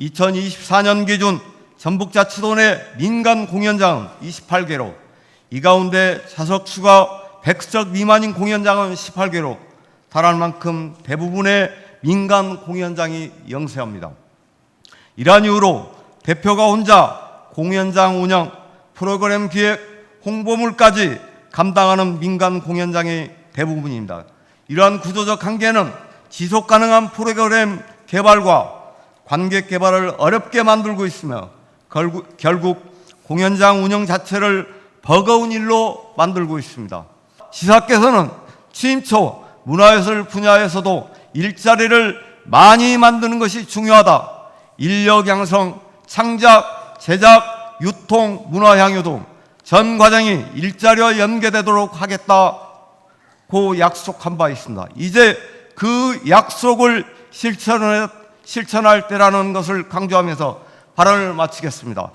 2024년 기준 전북자치도 내 민간 공연장은 28개로 이 가운데 좌석 수가 100석 미만인 공연장은 18개로 달할 만큼 대부분의 민간 공연장이 영세합니다. 이러한 이유로 대표가 혼자 공연장 운영, 프로그램 기획, 홍보물까지 감당하는 민간 공연장이 대부분입니다. 이러한 구조적 한계는 지속 가능한 프로그램 개발과 관객 개발을 어렵게 만들고 있으며 결국, 결국 공연장 운영 자체를 버거운 일로 만들고 있습니다. 지사께서는 취임 초 문화예술 분야에서도 일자리를 많이 만드는 것이 중요하다. 인력 양성, 창작, 제작, 유통, 문화 향유 등 전 과정이 일자리와 연계되도록 하겠다고 약속한 바 있습니다. 이제 그 약속을 실천해, 실천할 때라는 것을 강조하면서 발언을 마치겠습니다.